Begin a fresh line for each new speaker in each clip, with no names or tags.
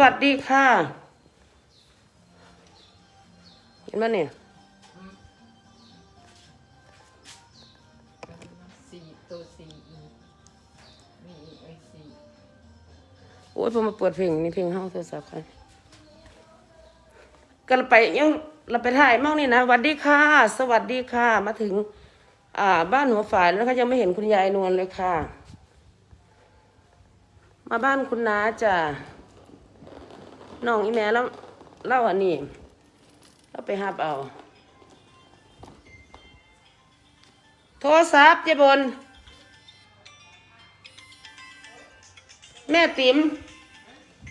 วัสดีค่ะ เห็นไหมเนี่ย
สี่ตัวสี่อีมีไอสี่
โอ้ยผมมาเปิดเพลงนี่เพลงห้องโทรศัพท์ใครก็เราไปยังเราไปถ่ายมั่งนี่นะสวัสดีค่ะ สวัสดีค่ะ มาถึง อ่า บ้านหัวฝ่ายแล้วก็ยังไม่เห็นคุณยายนวลเลยค่ะ มาบ้านคุณน้าจ้ะ น้องอีแม่แล้วเล่าอันนี้เราไปหับเอา โทรศัพท์เจ๊บน แม่ติ๋ม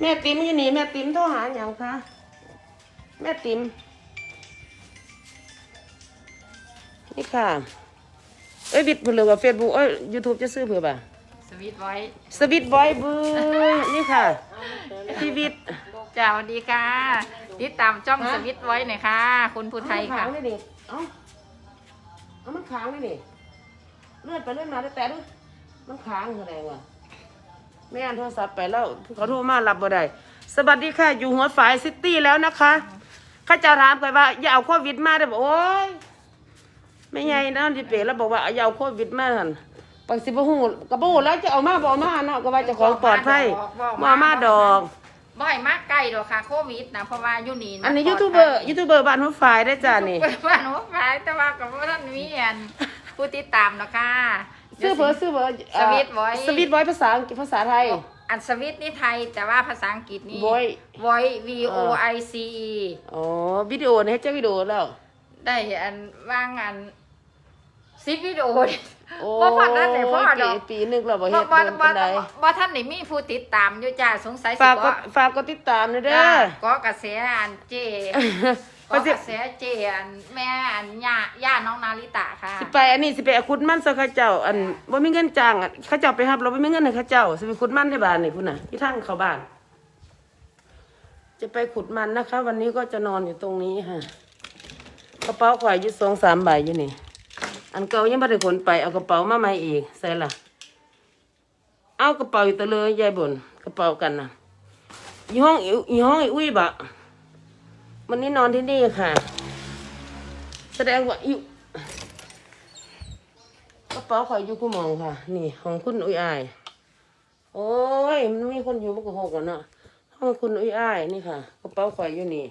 แม่ติ๋มอยู่นี่แม่ติ๋มโทรหาอย่างคะแม่ติ๋มนี่ค่ะ เอ้ยบิดเผื่อว่าเฟซบุ๊กเอ้ยยูทูบจะซื้อเผื่อป่ะ
สวิตไว้
สวิตบอยเบยนี่ค่ะพี่วิทย์
จ้าสวัสดีค่ะ ติดตามจ้องสวิตไว้หน่อยค่ะ คุณผู้ไทยค่ะ
เอามันขางเลยดิเอ้าเอามันค้างเลยดิเลื่อนไปเลื่อนมาแต่ด้วยมันค้างแสดงว่าแม่อ่านโทรศัพท์ไปแล้วเขาโทรมารับบ่ได้สวัสดีค่ะ อยู่หัวฝายซิตี้แล้วนะคะข้าเจะถามไปว่า อย่าเอาโควิดมาได้อบอกโอ้ยไม่ใหญ่นะดิเป๋แล้วบอกว่าอย่าเอาโควิดมาหันปักสิบหูกระบูแล้วจะเอามาบเอกมาเนาะก็ว่าเจะของปลอดภัยบ่เอามาดอก
บ่อยมากใกล้ดอกค่ะ โควิดนะเพราะว่าอยู่นี่ะ
อันนี้ยูทูบเบอร์ยูทูบเบอร์บ้านหัวฝายได้อจ้านี่
เปิดบ้านหัวฝายแต่ว่ากับว่าท่านมีอันผู้ติดตามเนาะค่ะ
ซื้อเบอร์ซื้อเบอร์
สวิตไว้
สวิตไว้ภาษาอังกฤษภาษาไทย
อันสวิตนี่ไทยแต่ว่าภาษาอังกฤษนี่
Voice
voice v o i c e
อ๋อวิดีโอนี่เจ้าวิดีโอแล้ว
ได้อันว่างอันซิปวิดีโอ
โอ้
ว่าพอนั้นไหนพ่อด
ปี
อก
ปีหนึงเราบ่
ว่า
เฮ็ด
ว่า
เดิน
ว่า
ปานใด
ว่าท่านนี่มีผู้ติดตามอยู่จ้าสงสัยสิ
ฝากก
ก็
ดฝากกดติดตามหนะเด้
จ้า
อ
ก็กระแสอันเจ
ว่า
ก็
สิ
กระแสเจอันแม่อันย่าย่าน้องนาริตะค่ะ
สิไปอันนี้สิไปเอาขุดมันซะเขาเจ้า อันบ่มีเงินจ้างอะเขาเจ้าไปรับเราบ่มีเงินให้เขาเจ้าสิไปขุดมันในบ้านนี่พุ่นน่ะที่ทางเข้าบ้าน จะไปขุดมันนะคะ วันนี้ก็จะนอนอยู่ตรงนี้ค่ะกระเป๋าข่อยอยู่สองสามใบอยู่นี่ อันเก่ายังไม่ได้ขนไปเอากระเป๋ามาใหม่อีกใส่ละเอากระเป๋าอยู่ตะเลยยายบนกระเป๋ากันนะอยู่ห้องอยู่ห้องอ้อุ้ยบะวันนี้นอนที่นี่ค่ะ แสดงว่าอยู่กระเป๋าข่อยอยู่กูมองค่ะ นี่ของคุณอุ้ยอายโอ้ยมันมีคนอยู่มันก็หกแล้วเนาะห้องคุณอุ้ยอายนี่ค่ะกระเป๋าข่อยอยู่นี่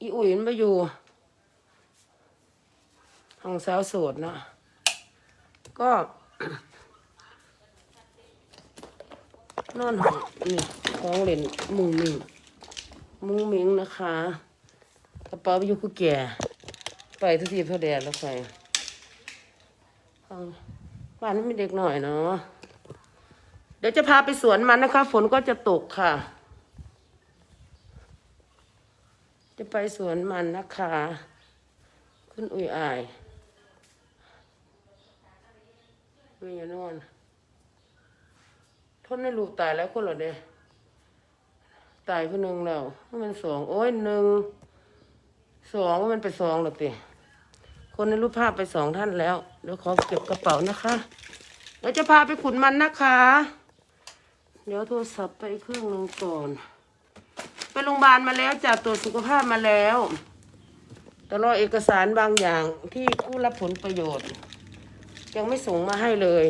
อีอุ้ยมันมาอยู่ ห้องสาวโสดเนาะก็ นอนห้องนี่ของเล่นมุงมิงมุงมิงนะคะกระเป๋าอยู่คู่แก่ ไปทุกทีเท่าแดดแล้วไปห้องบ้านนี้มีเด็กหน่อยเนาะเดี๋ยวจะพาไปสวนมันนะคะ ฝนก็จะตกค่ะ จะไปสวนมันนะคะ คุณอุ้ยอาย ไม่อยานอน ทนในลูกตายแล้วคนเหรอเด้ตายคนหนึ่งแล้วมันสองโอ้ยหนึ่งสองมันไปสองหรอติคนในรูปภาพไปสองท่านแล้วเดี๋ยวขอเก็บกระเป๋านะคะเดี๋ยวจะพาไปขุนมันนะคะ เดี๋ยวโทรศัพท์ไปเครื่องหนึ่งก่อน ไปโรงพยาบาลมาแล้วจากตรวจสุขภาพมาแล้วแต่รอเอกสารบางอย่างที่ผู้รับผลประโยชน์ ยังไม่ส่งมาให้เลย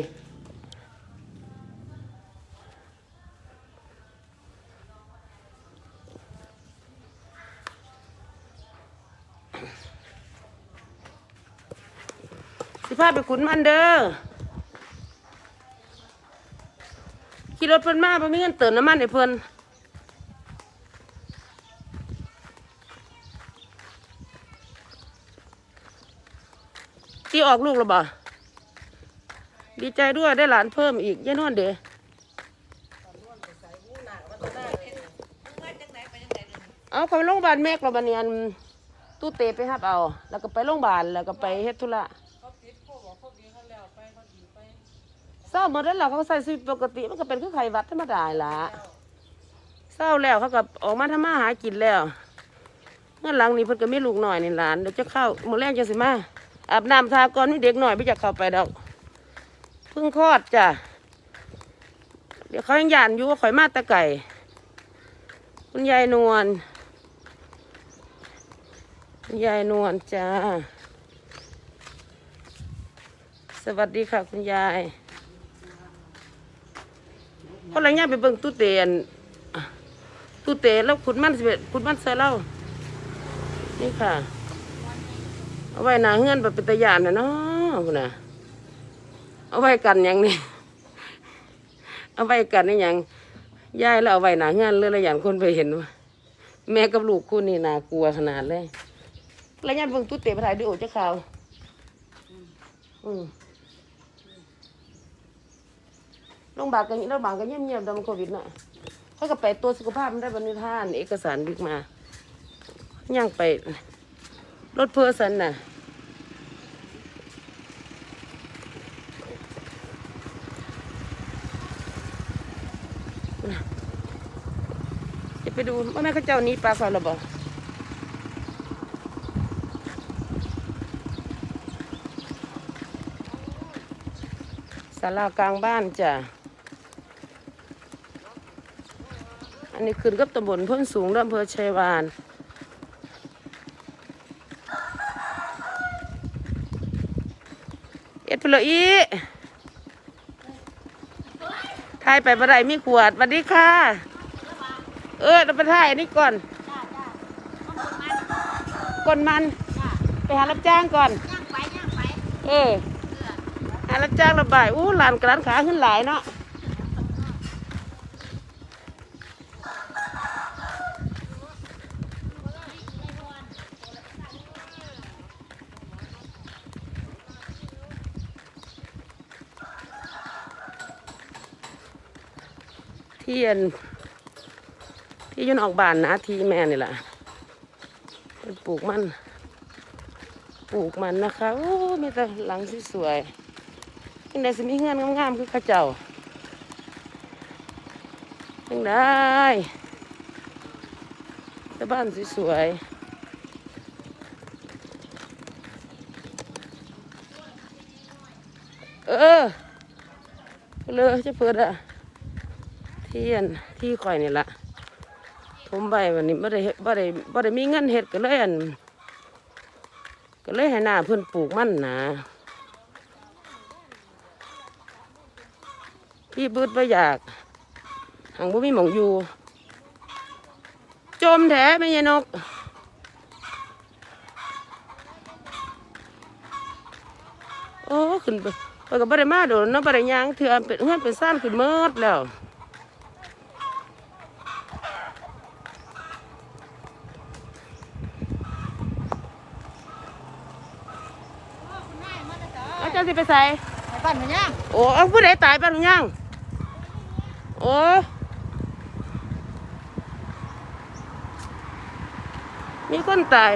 สิพาไปขุนมันเด้อขี่รถเพิ่นมาบ่มีเงินเติมน้ำมันให้เพิ่นตีออกลูกแล้วบ่ ดีใจด้วยได้หลานเพิ่มอีกยายนวลเด้อเอาไปโรงพยาบาลแม่กราบันเนียนตู้เตไปครับเอา แล้วก็ไปโรงพยาบาลแล้วก็ไปเฮ็ดธุระเศร้าหมดแล้วล่ะเขาใส่ชีวิตปกติมันก็เป็นคือไข้หวัดธรรมดาละเศร้าแล้วเขาก็ออกมาทำมาหากินแล้วเมื่อหลังนี้เพิ่นก็มีลูกหน่อยนี่หลานเดี๋ยวจะเข้ามื้อแรกจะสิมาอาบน้ำทาก่อนมีเด็กหน่อยไม่อยากเข้าไปดอก เพิ่งคลอดจ้ะ เดี๋ยวเขายังหยานอยู่ว่าข่อยมาตะไก่ คุณยายนวล คุณยายนวลจ้า สวัสดีค่ะคุณยายเพราะอะไรเนี่ยไปเบิ่งตู้เตียนตู้เตนแล้วขุดมันสิเบ็ดขุดมันใส่เล่านี่ค่ะ เอาไว้หนาเฮือนแบบเป็นตะยานนะเนาะคุณน่ะ เอาไว้กันยังนี่เอาไว้กันนี่ยังยายแล้วเอาไว้หนาเฮือนเลยละอย่างคนไปเห็นว่าแม่กับลูกคู่นี่น่ากลัวขนาดเลยแล้วยันเบิ่งตู้เตะไปถ่ายดูโอเจ้าข่าวอืมโรงพยาบาลกันโรงพยาบาลกันเงียบๆดำโควิดน่ะเขาก็ไปตัวสุขภาพมันได้บรรลุท่าน เอกสารบิ๊กมา ย่างไป รถเพอร์สันน่ะ จะไปดูว่าแม่เข้าเจ้านี้ปลาคอยระบอกศาลากลางบ้านจ้ะ อันนี้ขึ้นกับตำบลพิ่นสูงอำเภอชัยวาน เอ็ดเพลอีถ่ายไปบ่ได้มีขวดสวัสดีค่ะ เออเราไปถ่ายอันนี้ก่อนก่อนมัน ไปหารับจ้างก่อน
ย่างไปย่างไป
เออหารับจ้างระบายอู้หลานกร้านขาขึ้นหลายเนาะเทียน ที่ยนออกบานนะทีแม่นี่แหละเป็นปลูกมัน ปลูกมันนะคะโอ้มีแต่หลังสวยๆยังได้สิมีเงื่อนงามๆคือข้าเจ้ายังได้แต่บ้านสวยๆเออเลยจะเปิดอะเทียนที่คอยนี่ละ ผมใบวันนี้บ่ได้เฮ็ดบ่ได้บ่ได้มีเงินเฮ็ดก็เลยอันก็เลยให้หน้าเพิ่อนปลูกมันนะพี่บืดบ่อยากหังบ่มีหมองอยู่จมแท้ไม่ยายนกโอ้ขึ้นไปไปก็บ่ได้มาโดนเนาะบ่ได้ยางเถื่อเป็นเฮือนเป็นซ่านขึ้นเมิดแล้ว เอาเจ้าสิไปใส่
ไปบ้านมันย่าง
โอ้เอาผู้ใดตายไปหรือยังโอ้มีคนตาย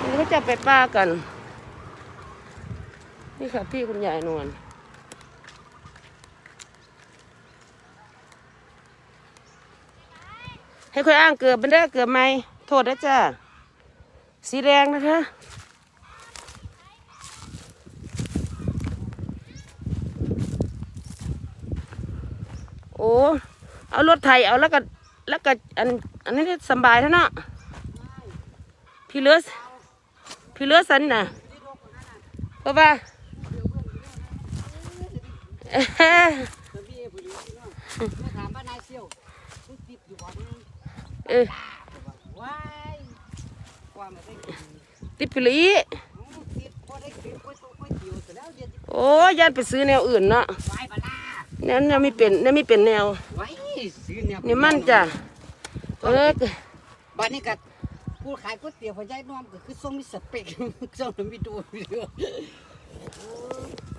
นี่เขาจะไปป้ากัน นี่ค่ะพี่คุณยายนวลให้ค่อยอ้างเกือบเป็นได้อเกือบไหมโทษนะจ้าสีแดงนะคะ เอารถไถเอาแล้วก็แล้วก็อันอันนี้สบายท่านะพี่เลือสพี่เลือสันน่ะเพราะว่าเอ้อ
มาเซี่ยวมึงติดอยู่บ่มึง
เออ
ว้ายว่าไม่ได้กิน
ติดพี่ลี
มึงติดพอได้กินก๋วยเตี๋ยวก๋วยเตี๋ยวแต่แล้วเดี๋ยว
โอ้ยันไปซื้อแนวอื่นเนาะ
ไว้บาลา
แนวแนวไม่เป็นแนวไม่เป็นแนว
ไว้ซื้อเนี่ย
นี่มันจ้ะเออ
บ้านนี้ก็ผู้ขายก๋วยเตี๋ยวพอใจน้อมก็คือส่งมีสเปกส่งมีดูมีเรือ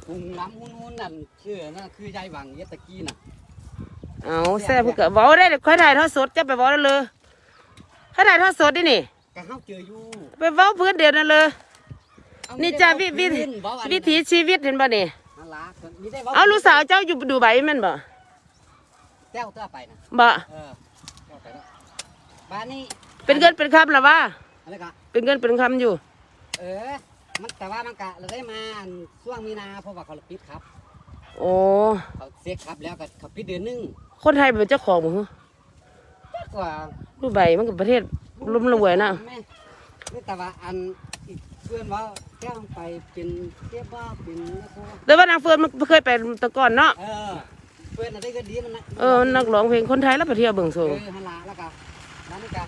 ปรุงน้ำหุ่นๆนั่นชื่อนั่นคือยายหวังเยตะกี้น่ะ
เอาแซ่บเพิ่นก็เว้าได้ค่อยถ่ายทอดสดจะไปเว้าได้เลยค่อยถ่ายทอดสดดินี่
ก็เฮาเจออยู่
ไปเว้าพื้นเดียวนั่นเลย
เอ้
นี่จ้าวิวิ
เว้าพื้นเว้าอัน
วิถีชีวิตเห็นบ่นี่
นั่นล่ะก็ มีได้ว้
เอาลูกสาวเจ้าอยู่ดูใบแม่นบ่
แต้วเต้าไปนะ
บ่
เออแต้วไปแล้วบ้านนี้
เป็นเงินเป็นคำหรอวะ
อะไรกะ
เป็นเงินเป็นคำอยู่
เออ มันแต่ว่ามันกะเลยมาอันช่วงมีนาเพราะว่าเขาปิดครับ
โอ้
เขาเซ็กครับแล้วก็เขาปิดเดือนหนึง
คนไทยเป็นเจ้าของบ่ฮะ
เกว่า
ดูใบมันกับประเทศร่มรวยนะ
แม่นี่แต่ว่าอันอีกเพื่อนว่าแก้วไปเป็นเทียบว่าเป็นนะครับ
แต่ว่านางเฟิร์นมันเคยไปแตะก่อนเนาะ
เออเพื่อนอะไรก็ดีมันนะ
เออนักร้องเพลงคนไทยแล้วไปเที่ยวเบิ่งโซ
เออฮันลาแล้วก็นั่นก็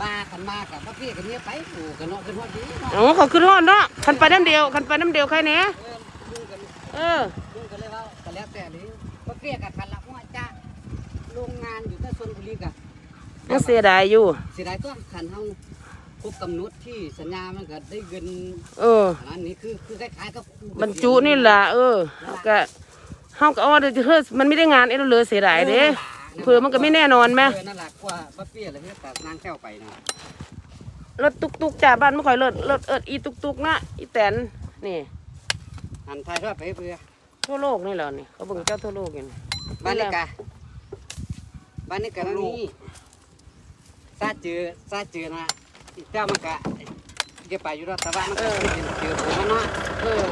มาขันมากับพ่อพี่กันเนี้ยไปโอ้กันเนาะเป็นวันดีเนาะ
อ๋อเขาขึ้นฮอดเนาะคันไปน้ำเดียวคันไปน้ำเดียวใครเนี้ย
เออลุงกัน
เออ
ลุงกันเลยว่าก็แล้วแต่นี้พ่อพี่กับคันละหัวจ้าโรงงานอยู่ที่ชนบุรีกับ
ยังเสียดายอยู่
เสียดายตัวคันเฮา ครบกำหนดที่สัญญามันก็ได้เงิน
เออ
อันนี้คือคือคล้ายๆกับ
บรรจุนี่ล่ะเออก็เฮาก็เอาเดี๋ยวเฮ้ยมันไม่ได้งานเอ้เหลือเสียดายเด้เผื่อมันก็ไม่แน่นอนแม่
เออนั่นแหละกว่าป้าเปี้ยอะไรเนี่ยแต่นางแก้วไปนะ
รถตุกๆจ้าบ้านไม่ค่อยรถรถเอิดอีตุกๆนะอีแตนนี่
หันไทยทอดไปเพื่อ
ทั่วโลกนี่แหละนี่เขาเบิ่งเจ้าทั่วโลกอย่างนี้
บ้านนี้กะบ้านนี้กะนี่ซาเจอซาเจอนะอี เจ้ามันกะเดี๋ยวไปอยู่รอดแต่ว่ามันก็เป็นเจอผมมันเนาะ
เออ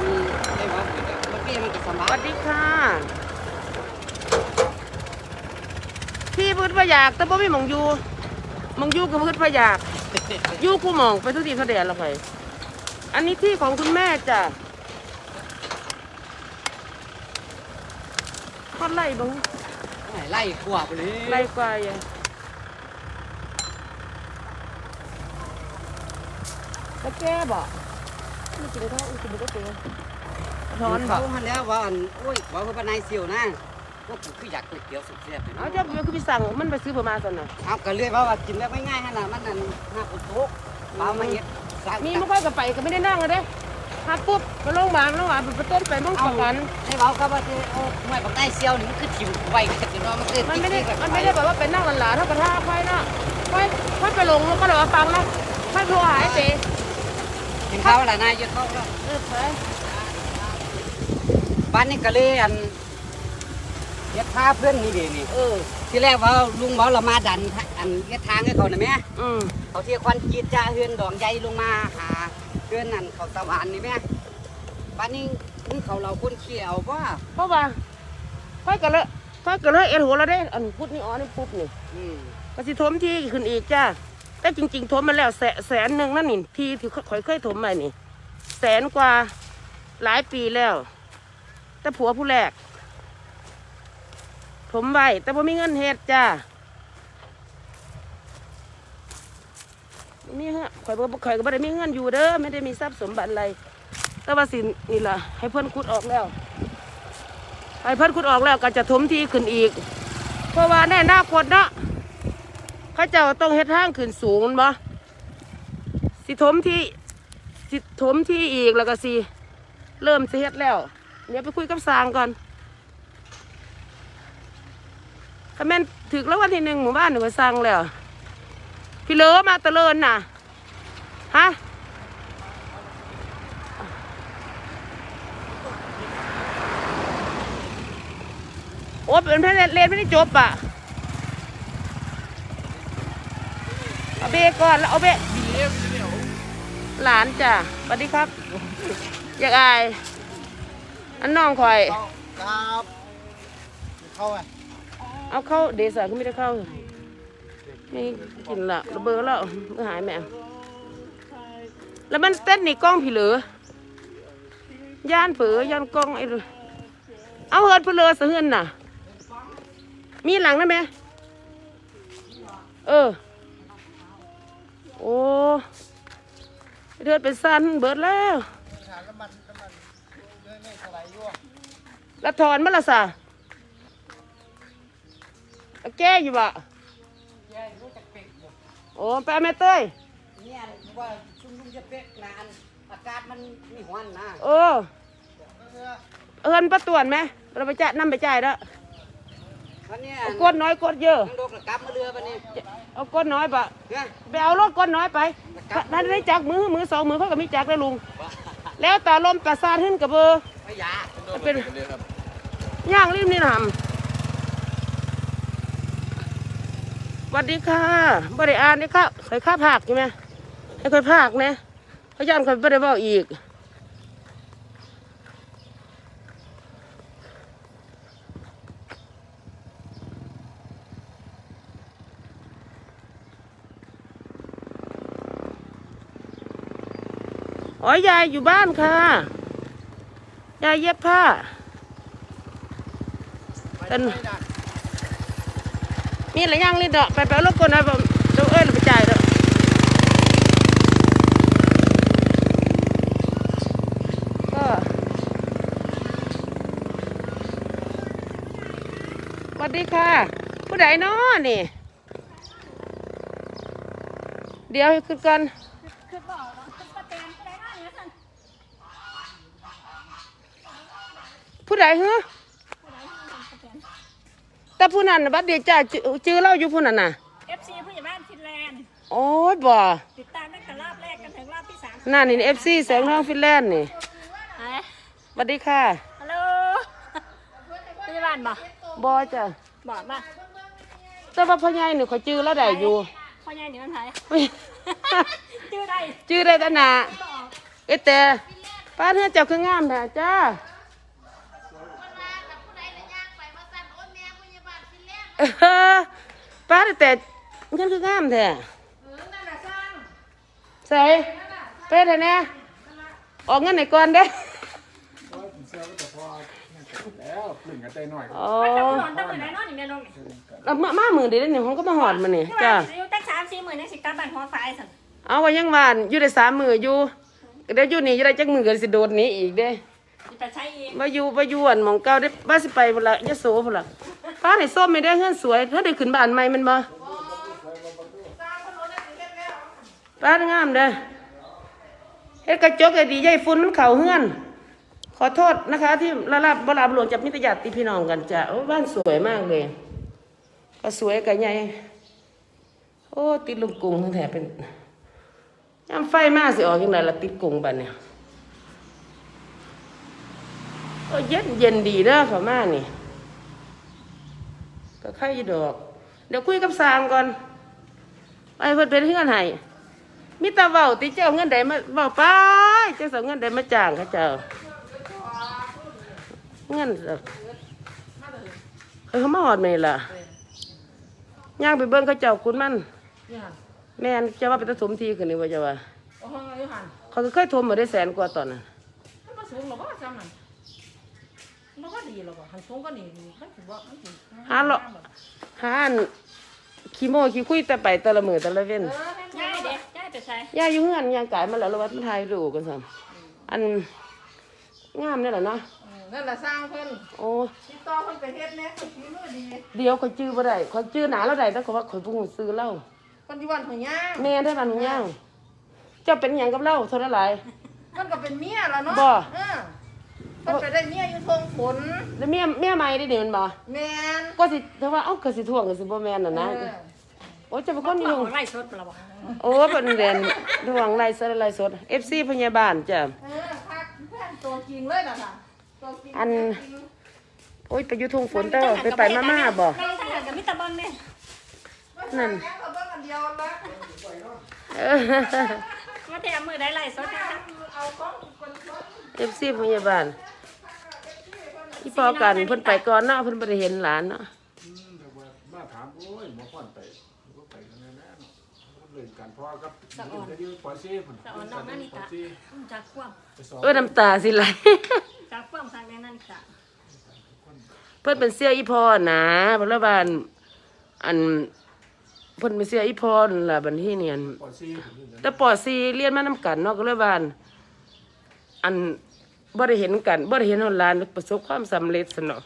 มีได้บอกอยู่แต่ป้าเปี้ยมันก็ส
ส
บา
วั
ย
สดีค่ะ พี่พืชพยากแต่บ่มีหมองอยู่หมองอยู่กับพืชพยากอยู่กูหมองไปทุกทีเขาเดียนละไปอันนี้ที่ของคุณแม่จ้ะทอดไล่บัง
ไล่ขวบเลย
ไล่กวายอะ ตะแก้บ่ไม่กินข้าวอุ้ยกินไม่ได้ตัวถอนบ่
เขาหันแล้วว่าอันโอ้ยว่าเพื่อนนายเสี่ยวนะว่าผมคืออยากก๋วยเตี๋ยวสุดแซ่บเลย
เอา
เนาะ
เจ้าคือไปสั่งมันไปซื้อประมาณตอนน่ะ
เอาก็เรื่อยว่าว่ากินแบบง่ายๆฮะนะมันนั่นห้าปุกทุกเปล่ามาเฮ็ดสร้าง
มีไม่ค่อยกับไปก็ไม่ได้นั่งเลยเด้ฮับปุ๊บไปโรงพยาบาลโรงพยาบาลไปต้นไปมั่งสองวัน
ให้เบาครับว่าที่โอ้ไม่บักได้เซียวนี่มันคือถิ่มไวกันเนาะมันคือ
มันไม่ได้มันไม่ได้แบบว่าเป็นนั่งหลาๆเท่ากับท่าค่อยนะค่อยค่อยไปลงแล้วก็เลยว่าฟังนะค่อยโทรหายไป
กินข้าวแล้วนายจะเข้าแล้ว
เออไป
บ้านนี้ก็เลยอันเฮ็ดพาเพื่อนนี่เดีนี่
เออ
ที่แรกว่าลุงบอกเรามาดันอันเฮ็ดทางให้เขาน่ะแม่
อืม
เขาเที่ยควันกีดจ้าเฮือนดอกใหญ่ลงมาหาเฮือนนั่นเขาสวรรค์นี่แม่บ้านนี้มึงเขาเราคนเขียวว่า
เพราะว่าค่อยก็เลยค่อยก็เลยเอ็นหัวเราได้อันพุทธนี่อ๋อนี่ปุ๊บนี่
อืม
ก็สิถมที่ขึ้นอีกจ้า แต่จริง ๆถมมาแล้วแสแสนหนึ่งนั่นนี่ที่ที่ข่อยเคยถมมานี่ แสนกว่าหลายปีแล้ว แต่ผัวผู้แรกถมไว้แต่พอมีเงินเฮ็ดจ้านี่ฮะข่อยบ่ข่อยก็ไม่ได้มีเงินอยู่เด้อไม่ได้มีทรัพย์สมบัติอะไรแต่ว่าสินี่ล่ะ ให้เพื่อนขุดออกแล้ว ให้เพื่อนขุดออกแล้วก็จะถมที่ขึ้นอีก เพราะว่าแน่นาคนเนาะ เขาเจ้าต้องเฮ็ดทางขึ้นสูงม่นบ่สิถมที่สิถมที่อีกแล้วก็สิเริ่มสิเฮ็ดแล้วเดี๋ยวไปคุยกับสางก่อนถ้าแม่นถึกแล้ววันที่หนึ่งหมู่บ้านหนูก็สร้างแล้ว พี่เลอมาตะเลินน่ะฮะโอ้เป็นแค่เรียนไม่ได้จบอะ เอาเบก่อนแล้วเอาเบหลานจ้ะสวัสดีครับ อยากอาย อันน้องคอย
ครับเข้าไหม
เอาเข้าเดซ่าก็ไม่ได้เข้าไม่กินละระเบิดแล้วเมื่อหายแม่แล้วมันเต้นในกล้องผีเหลือย่านเผือย่านกล้องไอ้เด้อเอาเฮินเผือเลอสะเฮือนน่ะ มีหลังนั่นไหมเออ โอ้เดือดเป็นสันเบิดแล้ว
ฐานน้ำมันน้ำมันเยอะไม่เท่าไหร่ยั่ว
แล้วถอนมาละสะแล้วแก้อยู่บ่โอ้ไปเอาแม่เต้ย
เนี่ยว่าชุ่มลุงจะเป๊กนานอากาศมันมีหวันนะ
เออเอินประตวนไหมเราไปจ่ายนำไปจ่ายแล้ว
วัน เนี้ย
เอากดน้อยกดเยอะ
มันโดนกลับมาเรือปะนี่
เอากดน้อยปะ
เนี่ย
ไปเอารถกดน้อยไปนั่นได้จักมือมือสองมือเขาก็มีจักได้ลุง แล้วตาลมตาซาดขึ้นกับเบอร์
พยา
เป็นย่างริมนี่นะสวัสดีค่ะบริอานนี่ค่ะเคยค่าผักใช่ไหมให้เคยผักนะเขาย่านเคยบริบอกอีก อ๋อยายอยู่บ้านค่ะ ยายเย็บผ้าเป็นมีอะไรย่างลิดเดาะไปไปเอารถก่อนนะผมเดี๋ยวเอ้ยไปจ่ายเด้อก็สวัสดีค่ะ ผู้ใดน้อนี่ เดี๋ยวให้ขึ้นกัน ผู้ใดเหรอแต่ผู้นั้นน่ะบัดเดียวจ้าจือจื้อเล่าอยู่ผู้นั้นน่ะ
FC ผู้ใหญ่บ้านฟินแลนด์
โอ้ยบ่
ติดตามตั้งแต่รอบแรกกันถึงรอบที่สาม
นั่นนี่เอฟซีแสงทองฟินแลนด์นี่
เฮ้ย
สวัสดีค่ะ
ฮัลโหลผู้ใหญ่บ้านบอก
บอจ้ะ
บอกมา
แต่ว่าพ่อใหญ่นี่เขาจื้อแล้วได้อยู่
พ่อใหญ่หนีมันไผ
เฮ้ย
ชื่อใด
จื้อได้แตหนาเอยแต่ป้าเธอเจ้าคืองามแท้จ้าเออ ป้าแต่เงินคืองามแท้ใส่เป็ดให้แน่ออกเงินไหนก่อนเด้อ
แล้วปลึงกันใจหน่อย
อ๋อ
นอนตั้งแต่ไหนนอนอยู่ในโรงนี่
แล้วมามามือเดียวนี่ผมก็มาหอดมานี่จ้า
อยู่ตั้งสามสี่หมื่นในสิกลับบ้านหัวไฟสั่น
เอาไว้ยังหวานอยู่ได้สามมืออยู่เดี๋ยวอยู่นี่จะได้จักมือกันสิโดดหนี้อีกเด้
สิไปใช้เอง
มาอยู่มาอยู่อันหมองเก่าได้บ้านสิไปพุ่นละยะโสพุ่นละป้าให้ส้มไม่ได้เฮือนสวยถ้าได้ขึ้นบ้านใหม่มันบ่ป้างามเด้อเฮ็ดกระจกให้ดีใหญ่ฝุ่นมันเข้าเฮือน ขอโทษนะคะ ที่ละลาบบ่ลาบหลวงจับมิตรญาติพี่น้องกันจ้ะโอ้บ้านสวยมากเลย ก็สวยก็ใหญ่โอ้ติดลมกรุงทั้งแถบเป็นยามไฟมาสิออกยังไงล่ะติดกรุงบัดเนี่ย ก็เย็นเย็นดีเด้อเขามานี่ ก็ไข่ดอก เดี๋ยวคุยกับสางก่อนไปเพิ่นเป็นเฮือนให้มีแตาเว้าติเจ้าเงินใดมาเว้าไปเจ้าสาวเงินใดมาจ้างเขาเจ้าเงินเด้อเออเขามาหอดนี่ล่ะย่างไปเบิ่งเขาเจ้าคุณมันแม่นจะว่าเป็นตะสมทีขึ้นนี่ว่าจะว่าเขาก็เคยทมมาได้แสนกว่าตอนนั้น
มันก็สูงหรอว่าจำนั่นมันก็ดีหรอกหันสูงก็นี่มันถือว่ามันถือ
หาเลาะหาอันขี้โมขี้คุยแต่ไปแต่ละมือแต่ละเว้น
ย้ายเด็กย้ายไปใช้
ย่าอยู่เฮือนย่างกายมาแล้วเราวัดมาถ่ายรูปกันซ้ำอันงามนี่แหละเนาะ
นั่นแหละสร้างเพิ่น
โอ้
ติดต่อเพิ่นไปเฮ็ดแน่คนฝีมือดี
เดี๋ยวเขาจื้อบ่ได้เขาจื้อหนาแล้วได้แต่เขาว่าเขาเพิ่งซื้อเหล้า
คนที่วันหัวย่าง
แม่ได้บันย่างเจ้าเป็นหยังกับเหล้าเท่านั้นหลาย
มันก็เป็นเมียแล้วเนาะ
บ่
เออเพิ่นไปได้เมียอยู่ทงผล
แล้วเมียเมียใหม่ได้นี่มันบ่
แม่น
ก็สิเธอว่าเอ้าก็สิท่วงก็สิบ่แม่นน่ะนะ
เออ
โอ้ยจะเป็นคน
นี่
อยู่
ลงไล่สดเราบอก
โอ้เป็นเรียนระวังไล่สดไล่สด FC พยาบาลจ้ะ
เออพักเพื่อนตัวจริงเลยน่ะค่ะตัวจริง
อันโอ้ยไปอยู่ทุ่งฝนเด้อไปไปมาม่าบ่
ไม่ทหารกับมิตรบอลเนี่ย
นั่น
แล้วเขาเบิ่งอันเดียวละ
เออ
ว่าแต่มือได้ไล่สดนะคะ
เอาของคนคน
เอฟซีพยาบาล อีพอกันเพิ่นไปก่อนเนาะเพิ่นบ่ได้เห็นหลานเนาะ
มาถามโอ้ยหมอควันไปก็ไปกันแน่ๆเนาะเล่นกันเพราะกับเล่นกันอยู่ปอซี่พุ่น
สะอ่อนนอกนั่นนี่ตาจากคว่
ไปสอบ
เอ้ยน้ำตาสิไหลำ
จากคว่ำทางแดนนั่นค่ะ
เพิ่นเป็นเสียอีพอนะพลบาลอันเพิ่นเป็นเสียอีพอนั่นล่ะบัดนี้เนี่ย
ปอซี่พุ่นนี่นะ
แต่ปอซีเรียนมานํกันเนาะก็เลยบาลอัน บ่ได้เห็นกันบ่ได้เห็นหลานประสบความสำเร็จซะเนาะ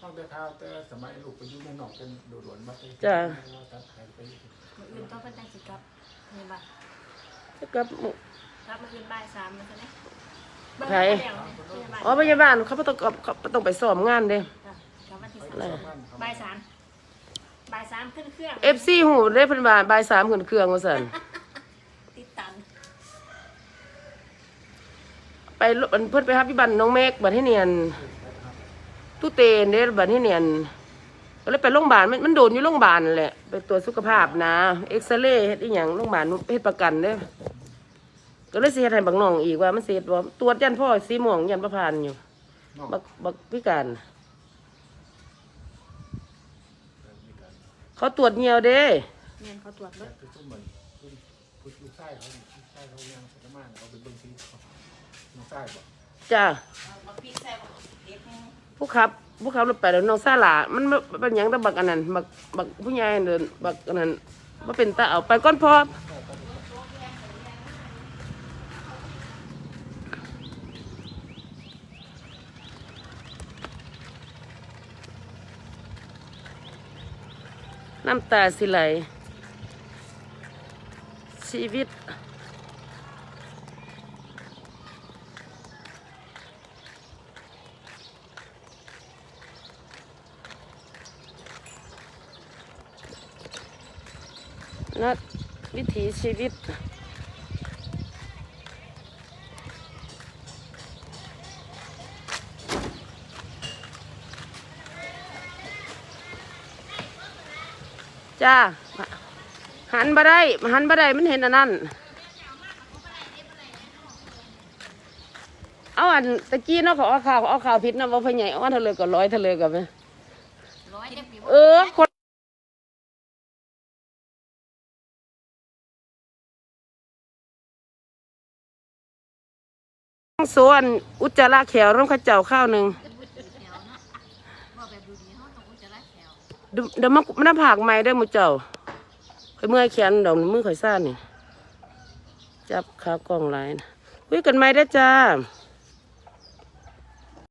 ต้องแต่ข้าวแต่สมัยลูกไปอยู่เมืองนอกเป็นโดดๆมาไป
จ้ะ
ตัดไปไป
มืออื่นก็เป็นจังสิกับนี่บ้าน
แล้วกับ
ครับมืออื่นบ่ายสามมันใช่ไหม
ไผอ๋อพยาบาลเขาบ่ต้องเขาบ่ต้องไปซ้อมงานเด้
ครับวันที่สาม บ่ายสามบ่ายสามขึ้นเครื่อง
เอฟซีหูได้เพิ่นว่าบ่ายสามขึ้นเครื่องว่าซั่น
ติดตัน
ไปเพิ่อนไปรับที่บ้านน้องเมฆบัดที่เนียนตู้เตนเด้บัดที่เนียนก็เลยไปโรงพยาบาลมันมันโดนอยู่โรงพยาบาลแหละไปตรวจสุขภาพนะเอ็กซเรย์เฮ็ดอีหยังโรงพยาบาลเฮ็ดประกันเด้ก็เลยเฮ็ดให้บักน้องอีกว่ามันสิเฮ็ดบ่ตรวจยันพ่อสีม่วงยันประพานอยู่บักบักพิการเขาตรวจเหี่ยวเด้
เงินเขาตรวจรถ
คือซุ่มเหมือนผู้ลูกชายเขา นี่ลูกชายเขาย่างสมานเขาเป็นเบิ่งทีเขาน้องชายบ่
จ้าผู้ขับผู้ขับรถไปแล้วน้องซาหลามันบ่เป็นหยังแต่บักอันนั้นบักบักผู้ใหญ่เดินบักอันนั้นว่าเป็นตาเอาไปก้อนพอน้ำตาสิไหลชีวิต นัดวิถีชีวิต จ้า หันบ่ได้ หันบ่ได้มันเห็นอันนั้น เอาอันตะกี้เนาะเขาเอาข่าวเขาเอาข่าวผิดนะว่าพ่อใหญ่เอาอันทะเลก็ร้อยทะเลกับไหม
ร้อยเจ็ดปี
เออคน ส่วนอุจจาระแขวร่มข้าวเจ้าข้าวหนึ่ง
ว่าแบบดูดีเขาต้องอุจจาระแถว
เดี๋ยวมามันผากไม้ได้หมูเจ้าข่อยเมื่อยแขนดอกมือข่อยซ่านนี่ จับขากล้องไลน์คุยกันไหมได้จ้า